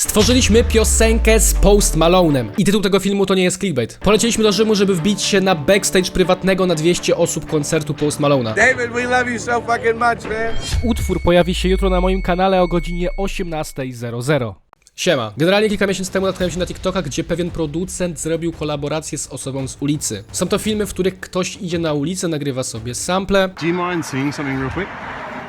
Stworzyliśmy piosenkę z Post Malone'em. I tytuł tego filmu to nie jest clickbait. Polecieliśmy do Rzymu, żeby wbić się na backstage prywatnego na 200 osób koncertu Post Malone'a. David, we love you so fucking much, man. Utwór pojawi się jutro na moim kanale o godzinie 18.00. Siema. Generalnie kilka miesięcy temu natknąłem się na TikToka, gdzie pewien producent zrobił kolaborację z osobą z ulicy. Są to filmy, w których ktoś idzie na ulicę, nagrywa sobie sample, Do you mind singing something real quick?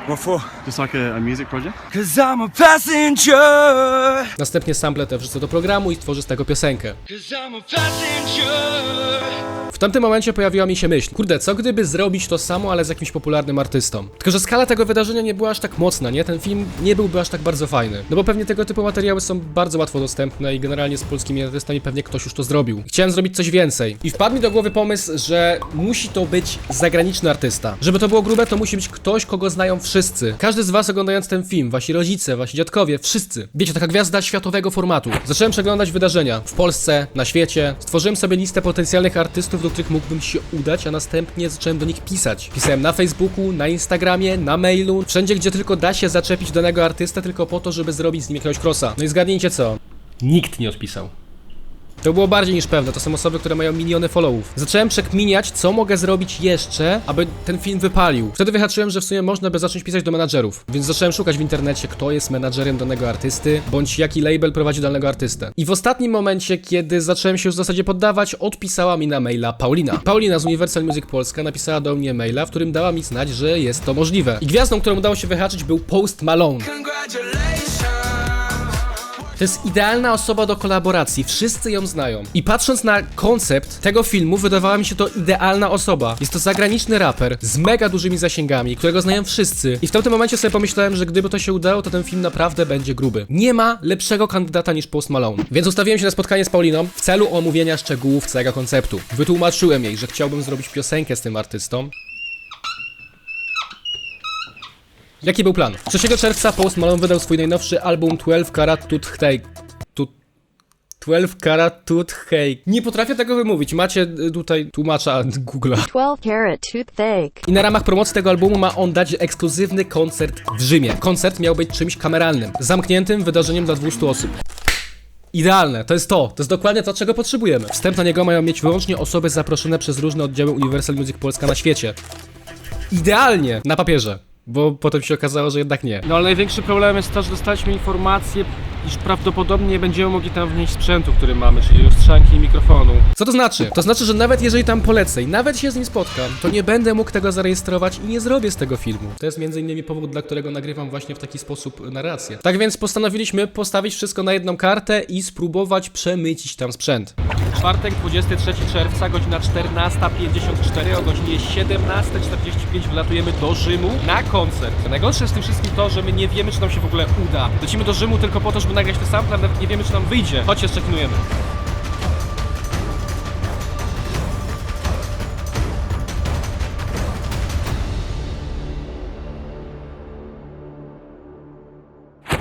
What for? Just like a, a music project? Cause I'm a passenger. następnie sample te wrzuca do programu i tworzy z tego piosenkę. Cause I'm a passenger. W tamtym momencie pojawiła mi się myśl, kurde, co gdyby zrobić to samo, ale z jakimś popularnym artystą? Tylko, że skala tego wydarzenia nie była aż tak mocna, nie? Ten film nie byłby aż tak bardzo fajny. No bo pewnie tego typu materiały są bardzo łatwo dostępne i generalnie z polskimi artystami pewnie ktoś już to zrobił. Chciałem zrobić coś więcej. I wpadł mi do głowy pomysł, że musi to być zagraniczny artysta. Żeby to było grube, to musi być ktoś, kogo znają wszyscy. Każdy z was oglądając ten film, wasi rodzice, wasi dziadkowie, wszyscy. Wiecie, taka gwiazda światowego formatu. Zacząłem przeglądać wydarzenia w Polsce, na świecie. Stworzyłem sobie listę potencjalnych artystów, do których mógłbym się udać, a następnie zacząłem do nich pisać. Pisałem na Facebooku, na Instagramie, na mailu, wszędzie gdzie tylko da się zaczepić danego artystę tylko po to, żeby zrobić z nim jakiegoś crossa. No i zgadnijcie co? Nikt nie odpisał. To było bardziej niż pewne, to są osoby, które mają miliony followów. Zacząłem przekminiać, co mogę zrobić jeszcze, aby ten film wypalił. Wtedy wyhaczyłem, że w sumie można by zacząć pisać do menadżerów. Więc zacząłem szukać w internecie, kto jest menadżerem danego artysty, bądź jaki label prowadzi danego artystę. I w ostatnim momencie, kiedy zacząłem się już w zasadzie poddawać, odpisała mi na maila Paulina. Paulina z Universal Music Polska napisała do mnie maila, w którym dała mi znać, że jest to możliwe. I gwiazdą, którą udało się wyhaczyć był Post Malone. To jest idealna osoba do kolaboracji, wszyscy ją znają. I patrząc na koncept tego filmu, wydawała mi się to idealna osoba. Jest to zagraniczny raper z mega dużymi zasięgami, którego znają wszyscy. I w tamtym momencie sobie pomyślałem, że gdyby to się udało, to ten film naprawdę będzie gruby. Nie ma lepszego kandydata niż Post Malone. Więc ustawiłem się na spotkanie z Pauliną w celu omówienia szczegółów całego konceptu. Wytłumaczyłem jej, że chciałbym zrobić piosenkę z tym artystą, Jaki był plan? 3 czerwca Post Malone wydał swój najnowszy album 12 Karat Tooth Hey. Tu... 12 Karat Tooth. Nie potrafię tego wymówić. Macie y, tutaj tłumacza Google'a. 12 karat toothache. I na ramach promocji tego albumu ma on dać ekskluzywny koncert w Rzymie. Koncert miał być czymś kameralnym, zamkniętym wydarzeniem dla 200 osób. Idealne, to jest to, to jest dokładnie to, czego potrzebujemy. Wstęp na niego mają mieć wyłącznie osoby zaproszone przez różne oddziały Universal Music Polska na świecie. Idealnie, na papierze. Bo potem się okazało, że jednak nie. No ale największy problem jest to, że dostaliśmy informację, iż prawdopodobnie nie będziemy mogli tam wnieść sprzętu, który mamy, czyli lustrzanki i mikrofonu. Co to znaczy? To znaczy, że nawet jeżeli tam polecę i nawet się z nim spotkam, to nie będę mógł tego zarejestrować i nie zrobię z tego filmu. To jest między innymi powód, dla którego nagrywam właśnie w taki sposób narrację. Tak więc postanowiliśmy postawić wszystko na jedną kartę i spróbować przemycić tam sprzęt. Czwartek, 23 czerwca, godzina 14.54, o godzinie 17.45 wylatujemy do Rzymu na koncert. Najgorsze jest w tym wszystkim to, że my nie wiemy, czy nam się w ogóle uda. Lecimy do Rzymu tylko po to, żeby nagrać te sample, a nawet nie wiemy, czy nam wyjdzie. Chodź, jeszcze knujemy.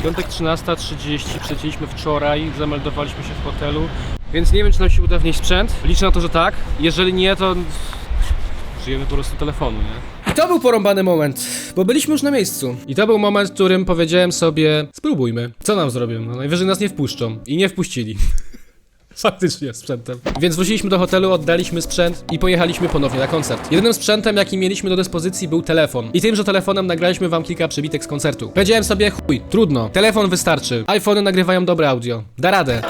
Piątek 13.30, przecięliśmy wczoraj, zameldowaliśmy się w hotelu, więc nie wiem, czy nam się uda wnieść sprzęt. Liczę na to, że tak. Jeżeli nie, to żyjemy po prostu telefonu, nie? I to był porąbany moment, bo byliśmy już na miejscu. I to był moment, w którym powiedziałem sobie, spróbujmy. Co nam zrobią? No najwyżej nas nie wpuszczą. I nie wpuścili. Faktycznie sprzętem. Więc wróciliśmy do hotelu, oddaliśmy sprzęt i pojechaliśmy ponownie na koncert. Jedynym sprzętem, jaki mieliśmy do dyspozycji był telefon. I tymże telefonem nagraliśmy wam kilka przebitek z koncertu. Powiedziałem sobie, chuj, trudno, telefon wystarczy. iPhony nagrywają dobre audio. Da radę.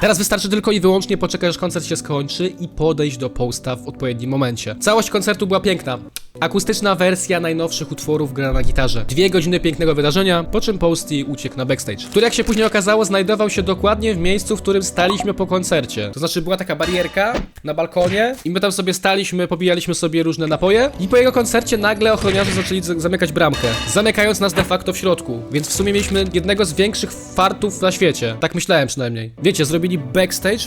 Teraz wystarczy tylko i wyłącznie poczekać, aż koncert się skończy i podejść do posta w odpowiednim momencie. Całość koncertu była piękna. Akustyczna wersja najnowszych utworów gra na gitarze. Dwie godziny pięknego wydarzenia, po czym Posty uciekł na backstage, który jak się później okazało znajdował się dokładnie w miejscu, w którym staliśmy po koncercie. To znaczy była taka barierka na balkonie i my tam sobie staliśmy, popijaliśmy sobie różne napoje i po jego koncercie nagle ochroniarze zaczęli zamykać bramkę, zamykając nas de facto w środku. Więc w sumie mieliśmy jednego z większych fartów na świecie. Tak myślałem przynajmniej. Wiecie, zrobili backstage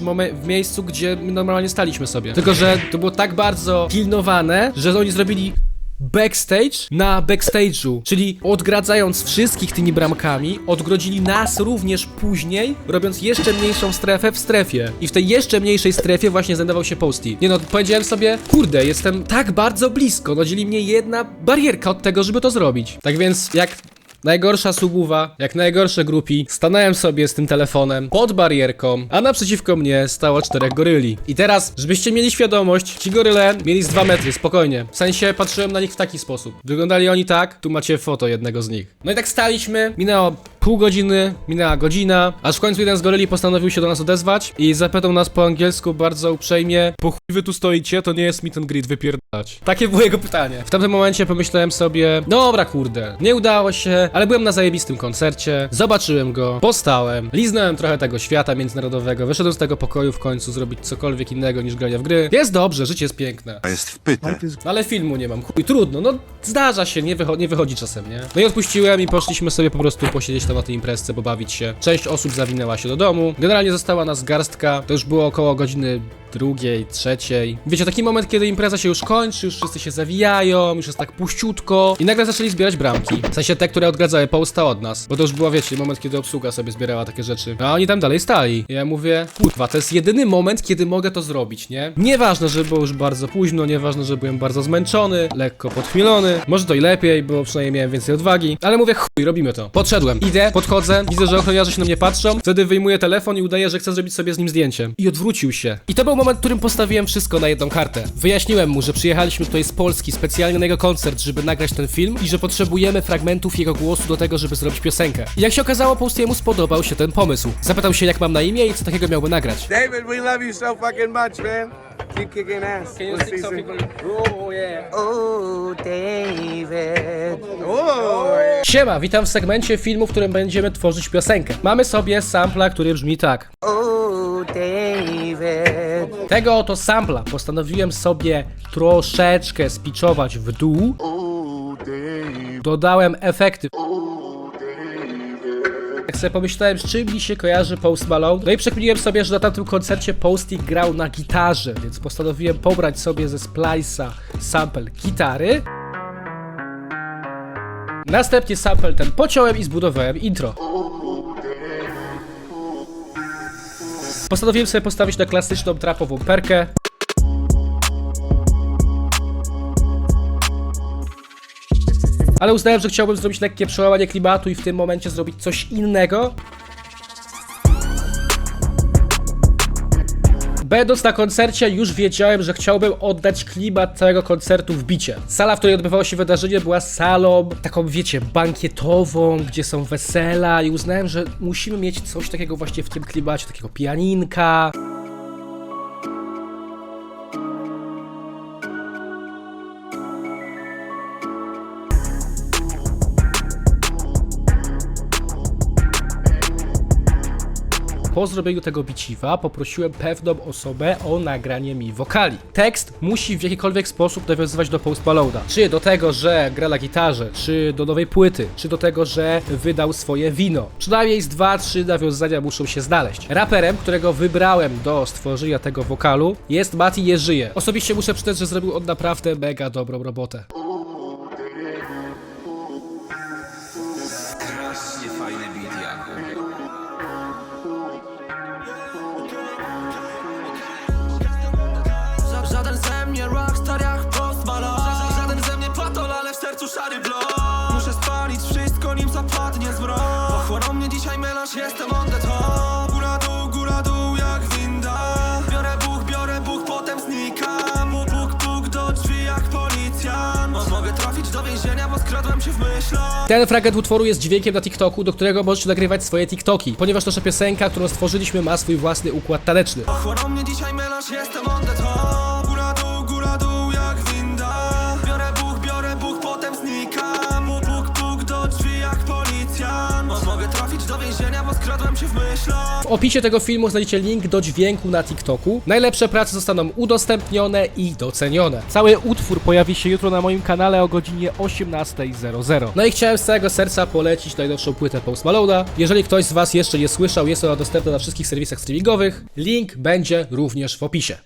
w miejscu, gdzie my normalnie staliśmy sobie. Tylko, że to było tak bardzo pilnowane, że oni zrobili backstage na backstage'u, czyli odgradzając wszystkich tymi bramkami, odgrodzili nas również później, robiąc jeszcze mniejszą strefę w strefie. I w tej jeszcze mniejszej strefie właśnie znajdował się Posty. Nie no, powiedziałem sobie, kurde, jestem tak bardzo blisko, no dzieli mnie jedna barierka od tego, żeby to zrobić. Tak więc, jak Najgorsza subuwa, jak najgorsze grupi, stanąłem sobie z tym telefonem pod barierką, a naprzeciwko mnie stało czterech goryli. I teraz, żebyście mieli świadomość, ci goryle mieli z 2 metry, spokojnie. W sensie patrzyłem na nich w taki sposób. Wyglądali oni tak, tu macie foto jednego z nich. No i tak staliśmy, minęło pół godziny, minęła godzina, aż w końcu jeden z goryli postanowił się do nas odezwać i zapytał nas po angielsku bardzo uprzejmie Po chuj wy tu stoicie, to nie jest meet and greet, wypierdać. Takie było jego pytanie. W tamtym momencie pomyślałem sobie, dobra kurde, nie udało się, ale byłem na zajebistym koncercie, zobaczyłem go, postałem, liznąłem trochę tego świata międzynarodowego, wyszedłem z tego pokoju w końcu zrobić cokolwiek innego niż granie w gry. Jest dobrze, życie jest piękne. jest wpyte. Ale filmu nie mam, chuj, trudno, no zdarza się, nie, wycho nie wychodzi czasem, nie? No i odpuściłem i poszliśmy sobie po prostu posiedzieć na tej imprezce, pobawić się. Część osób zawinęła się do domu, generalnie została nas garstka, to już było około godziny drugiej, trzeciej. Wiecie, taki moment, kiedy impreza się już kończy, już wszyscy się zawijają, już jest tak puściutko i nagle zaczęli zbierać bramki. W sensie te, które odgradzały posta od nas, bo to już było, wiecie, moment, kiedy obsługa sobie zbierała takie rzeczy. A oni tam dalej stali. I ja mówię, kurwa, to jest jedyny moment, kiedy mogę to zrobić, nie? Nieważne, że było już bardzo późno, nieważne, że byłem bardzo zmęczony, lekko podchmielony, może to i lepiej, bo przynajmniej miałem więcej odwagi, ale mówię, chuj, robimy to. Podszedłem, idę, podchodzę, widzę, że ochroniarze się na mnie patrzą, wtedy wyjmuję telefon i udaję, że chcę zrobić sobie z nim zdjęcie. I odwrócił się. I to był moment, w którym postawiłem wszystko na jedną kartę. Wyjaśniłem mu, że przyjechaliśmy tutaj z Polski specjalnie na jego koncert, żeby nagrać ten film i że potrzebujemy fragmentów jego głosu do tego, żeby zrobić piosenkę. I jak się okazało, Postiemu spodobał się ten pomysł. Zapytał się, jak mam na imię i co takiego miałby nagrać. David, we love you so fucking much, man. Keep kicking ass. Can you sing something? Oh, yeah. Oh, David. Oh. Siema, witam w segmencie filmu, w którym będziemy tworzyć piosenkę. Mamy sobie sampla, który brzmi tak. Oh, David. Tego oto sampla postanowiłem sobie troszeczkę spiczować w dół. Dodałem efekty. Jak sobie pomyślałem, z czym mi się kojarzy Post Malone, no i przekminiłem sobie, że na tamtym koncercie Posty grał na gitarze, więc postanowiłem pobrać sobie ze Splice'a sample gitary. Następnie sample ten pociąłem i zbudowałem intro. Postanowiłem sobie postawić na klasyczną trapową perkę. Ale uznałem, że chciałbym zrobić lekkie przełamanie klimatu i w tym momencie zrobić coś innego. Będąc na koncercie już wiedziałem, że chciałbym oddać klimat całego koncertu w bicie. Sala, w której odbywało się wydarzenie była salą taką, wiecie, bankietową, gdzie są wesela i uznałem, że musimy mieć coś takiego właśnie w tym klimacie, takiego pianinka. Po zrobieniu tego biciwa poprosiłem pewną osobę o nagranie mi wokali. Tekst musi w jakikolwiek sposób nawiązywać do Post Malone'a. Czy do tego, że gra na gitarze, czy do nowej płyty, czy do tego, że wydał swoje wino. Przynajmniej z dwa, trzy nawiązania muszą się znaleźć. Raperem, którego wybrałem do stworzenia tego wokalu jest Mati Jerzyje. Osobiście muszę przyznać, że zrobił on naprawdę mega dobrą robotę. Sercu szary blok. Muszę spalić wszystko nim zapadnie zmrok Pochłonął mnie dzisiaj melanż, jestem on the top. Góra dół, góra dół jak winda. Biorę biorę potem znikam. Puk, puk, puk do drzwi jak policjant. Mo- Mogę trafić do więzienia, bo skradłem się w myślach. Ten fragment utworu jest dźwiękiem na TikToku, do którego możecie nagrywać swoje TikToki, ponieważ nasza piosenka, którą stworzyliśmy, ma swój własny układ taneczny. Pochłonął mnie dzisiaj melanż, jestem on the top opisie tego filmu znajdziecie link do dźwięku na TikToku. Najlepsze prace zostaną udostępnione i docenione. Cały utwór pojawi się jutro na moim kanale o godzinie 18.00. No i chciałem z całego serca polecić najnowszą płytę Post Malone'a. Jeżeli ktoś z Was jeszcze nie słyszał, jest ona dostępna na wszystkich serwisach streamingowych. Link będzie również w opisie.